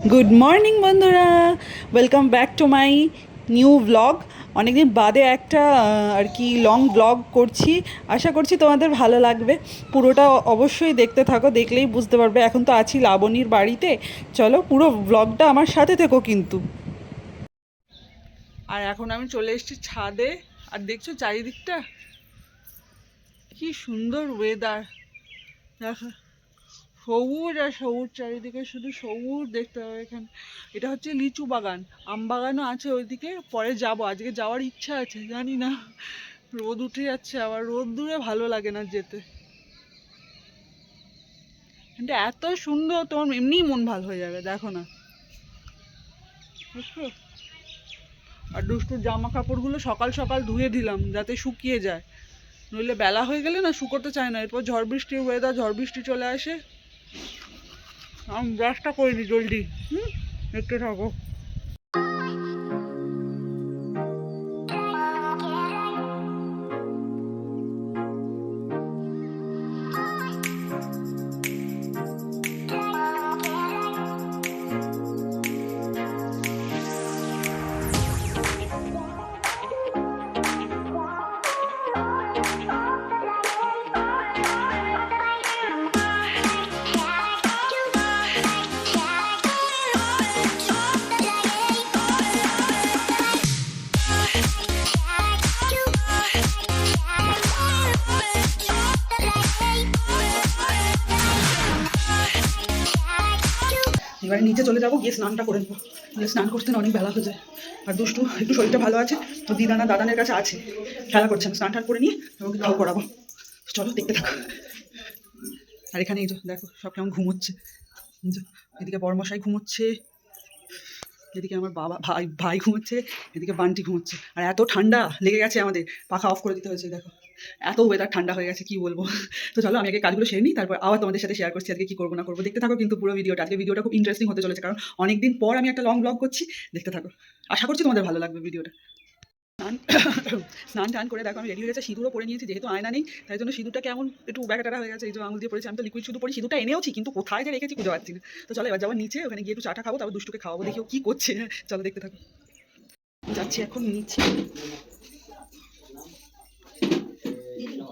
Good morning বন্ধুরা। Welcome back to my new blog অনেকদিন বাদে একটা আর কি লং ব্লগ করছি। আশা করছি তোমাদের ভালো লাগবে। পুরোটা অবশ্যই দেখতে থাকো, দেখলেই বুঝতে পারবে। এখন তো আছি লাবণীর বাড়িতে। চলো পুরো ব্লগটা আমার সাথে থেকো কিন্তু। আর এখন আমি চলে এসেছি ছাদে। আর দেখছ চারিদিকটা? কি সুন্দর ওয়েদার দেখো। সবুজ আর সবুজ চারিদিকে শুধু সবুজ দেখতে হবে এখানে। এটা হচ্ছে লিচু বাগান। আম বাগানও আছে ওইদিকে, পরে যাব। আজকে যাওয়ার ইচ্ছা আছে, জানি না। রোদ উঠে যাচ্ছে, আবার রোদ দূরে ভালো লাগে না যেতে। কিন্তু এত সুন্দর তোমার, এমনিই মন ভালো হয়ে যাবে, দেখো না। আর দুষ্টুর জামা কাপড়গুলো সকাল সকাল ধুয়ে দিলাম, যাতে শুকিয়ে যায়। নইলে বেলা হয়ে গেলে না শুকোতে চায় না। এরপর ঝড় বৃষ্টির ওয়েদার ঝড় বৃষ্টি চলে আসে। আমি ব্রাশটা করে দিই জলদি। হুম? একটু থাকো। এবারে নিচে চলে যাব, গিয়ে স্নানটা করে নেব। স্নান করতে অনেক বেলা হয়ে যায়। আর দুষ্টু, একটু শরীরটা ভালো আছে? তো দিদানা দাদানের কাছে আছে। খেলা করছে আমি স্নান টান করে নিয়ে ওকে খাওয়া করাবো চলো, দেখতে থাকো। আর এখানে এই দেখো, সব কেমন ঘুমোচ্ছে। এদিকে বড়মশাই ঘুমোচ্ছে। এদিকে আমার বাবা, ভাই ভাই ঘুমোচ্ছে। এদিকে বান্টি ঘুমোচ্ছে। আর এত ঠান্ডা লেগে গেছে আমাদের। পাখা অফ করে দিতে হয়েছে, দেখো। এত ওয়েদার ঠান্ডা হয়ে গেছে, কি বলব? তো চলো, আমি আগে কাজগুলো সেরে নিই, তারপর আবার তোমাদের সাথে শেয়ার করছি, আজকে কি করব না করব। দেখতে থাকো কিন্তু পুরো ভিডিওটা আজকে ভিডিওটা খুব ইন্টারেস্টিং হতে চলেছে, কারণ অনেকদিন পর আমি একটা লং ব্লগ করছি। দেখতে থাকো। আশা করছি তোমাদের ভালো লাগবে ভিডিওটা স্নান স্নান করে দেখো, আমি রেডি হয়ে গেছে, সিঁদুরও পরে নিয়েছি, যেহেতু আয়না নেই, তাই জন্য সিঁদুরটা কেমন একটু ব্যাকাটারা হয়ে গেছে, এই যে আঙুল দিয়ে পড়েছি আমি তো লিকুইড শুধু পড়ি সিঁদুরটা এনেওছি, কিন্তু কোথায় যে রেখেছি খুঁজে পাচ্ছি না। তো চলো, এবার যাব নিচে, ওখানে গিয়ে একটু চাটা খাব, তারপর দুষ্টুকে খাওয়াবো, দেখি ও কী করছে। চলো, দেখতে থাকো। যাচ্ছি এখন নিচে।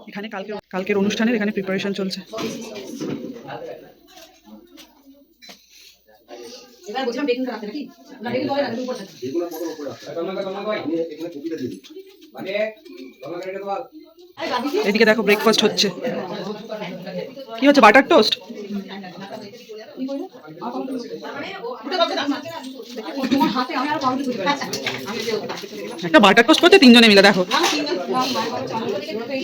এখানে কালকে কালকের অনুষ্ঠানের এখানে প্রিপারেশন চলছে। এবার বলছিলাম বেকিং রাখতে নাকি? না বেকিং করে রাখতে উপর থাকে আরে বাদি কি এদিকে দেখো ব্রেকফাস্ট হচ্ছে। কি হচ্ছে বাটার টোস্ট চলে গেলাম একটা বাটার টোস্ট করতে তিনজনে মিলে দেখো।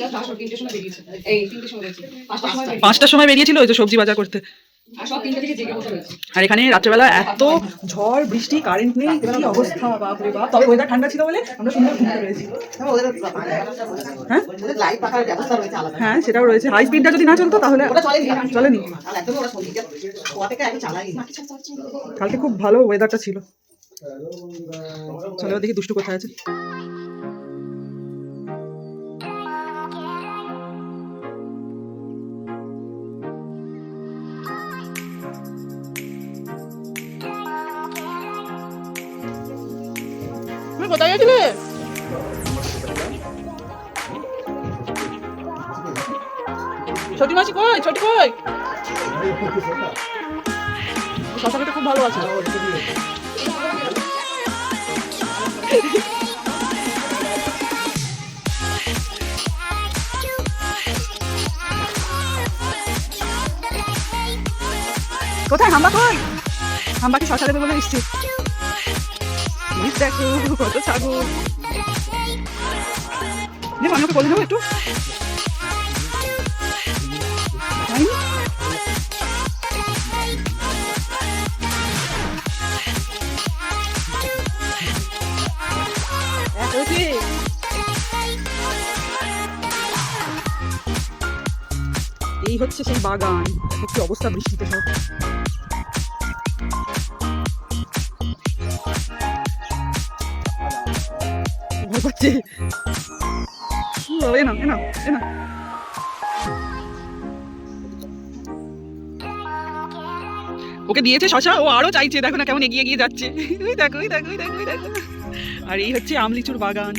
না তিন না মায়ের বাচ্চা আমি ওকে এই লাস্ট আসো তিনটের সময় বেরিয়েছে। এই তিনটের সময় বেরিয়েছে। পাঁচটার সময় পাঁচটার সময় বেরিয়েছিল ওই যে সবজি বাজার করতে। আর এখানে রাত্রেবেলা এত ঝড় বৃষ্টি কারেন্ট নেই কি অবস্থা বাপ। তবে ওয়েদার ঠান্ডা ছিল বলে আমরা সুন্দর পেরেছি। হ্যাঁ ব্যবস্থা রয়েছে আলাদা। হ্যাঁ সেটাও রয়েছে। হাই স্পিডটা যদি না চলতো তাহলে চলেনি। কালকে খুব ভালো ওয়েদারটা ছিল। চলো দেখি দুষ্টু কোথায় আছে? কোথায় গেছিলে? ছোটি কই? ছোটি খুব ভালো কোথায় হাম্বা কই? হাম্বাকে শশা দেবে বলে এসছি। দেখো কত ছাগল। দেবো আমি ওকে বলে দেবো একটু। এই হচ্ছে সেই বাগান। কি অবস্থা বৃষ্টিতে সব। ভয় পাচ্ছে ও, এ নাও এ নাও এ নাও ও ওকে দিয়েছে শশা ও আরও চাইছে দেখো না কেমন এগিয়ে গিয়ে যাচ্ছে। ওই দেখো ওই দেখো ওই দেখো ওই দেখো। আর এই হচ্ছে আমলিচুর বাগান।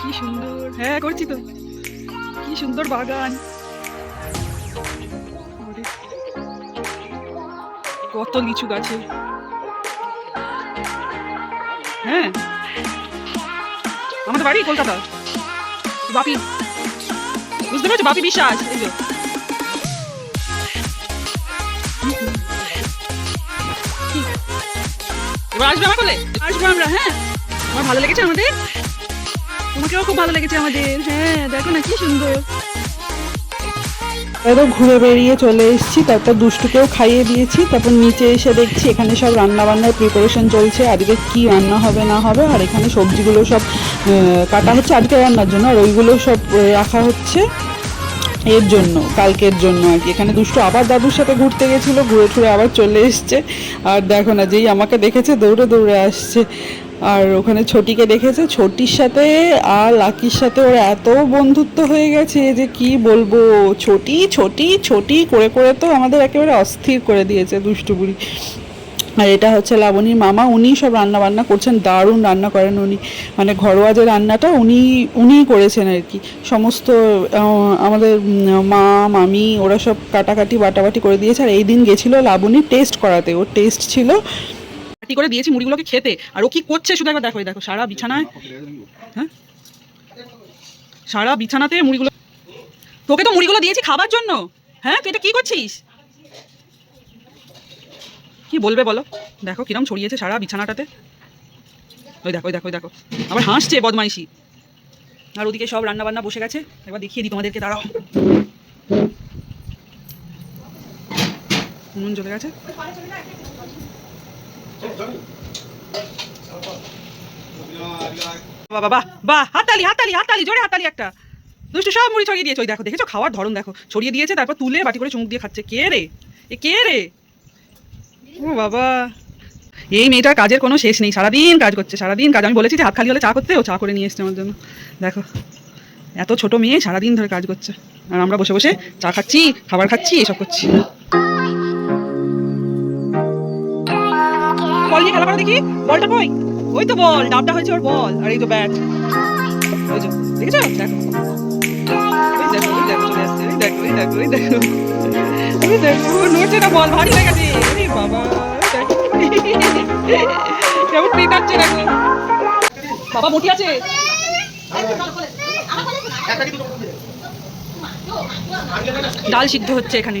কি সুন্দর। হ্যাঁ করছি তো। কি সুন্দর বাগান। কত লিচু গাছে। হ্যাঁ। আমাদের বাড়ি কলকাতা বাপি বুঝতে পারছ বাপি বিশ্বাস এই যে কি? এবার আসবে আমার বলে আসব আমরা হ্যাঁ আমার ভালো লেগেছে আমাদের তোমাকেও খুব ভালো লেগেছে আমাদের হ্যাঁ দেখো না কি সুন্দর এরও ঘুরে বেরিয়ে চলে এসেছি, তারপর দুষ্টুকেও খাইয়ে দিয়েছি, তারপর নিচে এসে দেখছি এখানে সব রান্না বান্নার প্রিপারেশন চলছে, আজকে কি রান্না হবে না হবে, আর এখানে সবজিগুলো সব কাটা হচ্ছে, আজকে রান্নার জন্য, আর ওইগুলো সব রাখা হচ্ছে এর জন্য, কালকের জন্য আর কি। এখানে দুষ্টু আবার দাদুর সাথে ঘুরতে গেছিল, ঘুরে ঘুরে আবার চলে এসছে। আর দেখো না, যেই আমাকে দেখেছে, দৌড়ে দৌড়ে আসছে। আর ওখানে ছোটিকে দেখেছে। ছোটির সাথে আর লাকির সাথে ওর এত বন্ধুত্ব হয়ে গেছে যে কি বলব? ছোটি ছোটি ছোটি করে করে তো আমাদের একেবারে অস্থির করে দিয়েছে দুষ্টু বুড়ি। আর এটা হচ্ছে লাবণীর মামা, উনি সব রান্না বান্না করছেন, দারুণ রান্না করেন উনি। মানে ঘরোয়া যে রান্নাটা উনি উনিই করেছেন আর কি। সমস্ত আমাদের মা, মামি, ওরা সব কাটাকাটি, বাটাবাটি করে দিয়েছে। আর এই দিন গেছিল লাবণী টেস্ট করাতে। ওর টেস্ট ছিল পাটি করে দিয়েছি মুড়িগুলোকে খেতে। আর ও কি করছে শুধু একবার দেখো দেখো, সারা বিছানায় হ্যাঁ? সারা বিছানাতে মুড়িগুলো তোকে তো মুড়িগুলো দিয়েছি খাবার জন্য। হ্যাঁ তুই এটা কি করছিস? কি বলবে বলো? দেখো কিরম ছড়িয়েছে সারা বিছানাটাতে। ওই দেখো ওই দেখো দেখো। আবার হাসছে বদমাইশি। আর ওদিকে সব রান্না বান্না বসে গেছে। একবার দেখিয়ে দিই তোমাদেরকে, দাঁড়াও। নুন চলে গেছে। বাহ একটা। দুষ্টু, সব মুড়ি ছড়িয়ে দেখো, দেখেছ? দেখো। ছড়িয়ে দিয়েছে, তারপর তুলে বাটি করে দিয়ে খাচ্ছে। কে রে? এ কে রে? ও বাবা। এই মেয়েটার কাজের কোনো শেষ নেই। সারাদিন কাজ করছে, সারাদিন কাজ। আমি বলেছি যে হাত খালি হলে চা করতে, ও চা করে নিয়ে এসছে আমার জন্য। দেখো, এত ছোট মেয়ে সারাদিন ধরে কাজ করছে। আর আমরা বসে বসে চা খাচ্ছি, খাবার খাচ্ছি, এসব করছি। বল নিয়ে খেলা করো দেখি। বলটা কই? ওই তো বল, ডাবটা হয়েছে ওর বল। আর এই তো ব্যাট। দেখো। ভারী ডাল সিদ্ধ হচ্ছে এখানে।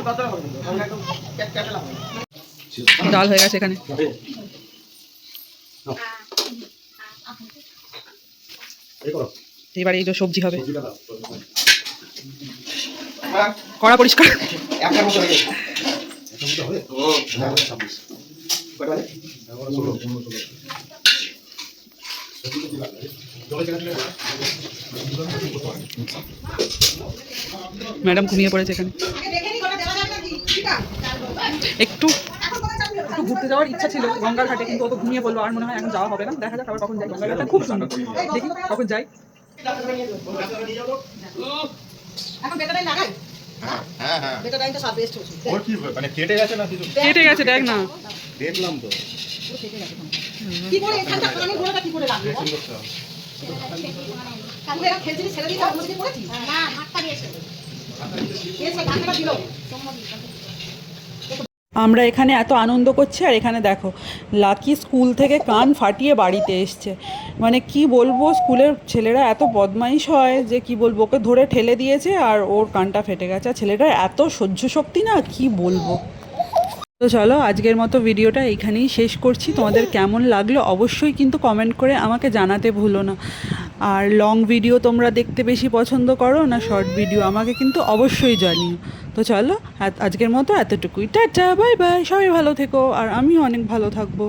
হবে হবে ডাল হয়ে গেছে এখানে। এবারে এই যে সবজি হবে। কড়া পরিষ্কার। একটা মতো হয়ে গেছে ও কটা বাজে? ম্যাডাম ঘুমিয়ে পড়েছে এখানে। একটু একটু ঘুরতে যাওয়ার ইচ্ছা ছিল গঙ্গার ঘাটে কিন্তু ও তো ঘুমিয়ে পড়ল আর মনে হয় এখন যাওয়া হবে না। দেখা যাক আবার কখন যাই গঙ্গার ঘাটটা। খুব সুন্দর। দেখি কখন যাই এখন বেটাটাই লাগাই? হ্যাঁ হ্যাঁ কি মানে কেটে গেছে না কিছু? কেটে গেছে দেখ না। দেখলাম তো। কি করে এখানটা ঘোড়াটা কি করে এরা খেলছিলি ছেড়ে কি করেছি না দিয়েছে। দিল। আমরা এখানে এত আনন্দ করছি আর এখানে দেখো লাকি স্কুল থেকে কান ফাটিয়ে বাড়িতে এসছে। মানে কি বলব স্কুলের ছেলেরা এত বদমাইশ হয় যে কি বলব ওকে ধরে ঠেলে দিয়েছে আর ওর কানটা ফেটে গেছে। আর ছেলেটার এত সহ্য শক্তি না কি বলব? তো চলো আজকের মতো ভিডিওটা এইখানেই শেষ করছি। তোমাদের কেমন লাগল অবশ্যই কিন্তু কমেন্ট করে আমাকে জানাতে ভুলো না। আর লং ভিডিও তোমরা দেখতে বেশি পছন্দ করো না শর্ট ভিডিও আমাকে কিন্তু অবশ্যই জানিও। তো চলো আজকের মতো এতটুকুই। টাটা বাই বাই সবাই ভালো থেকো। আর আমিও অনেক ভালো থাকব।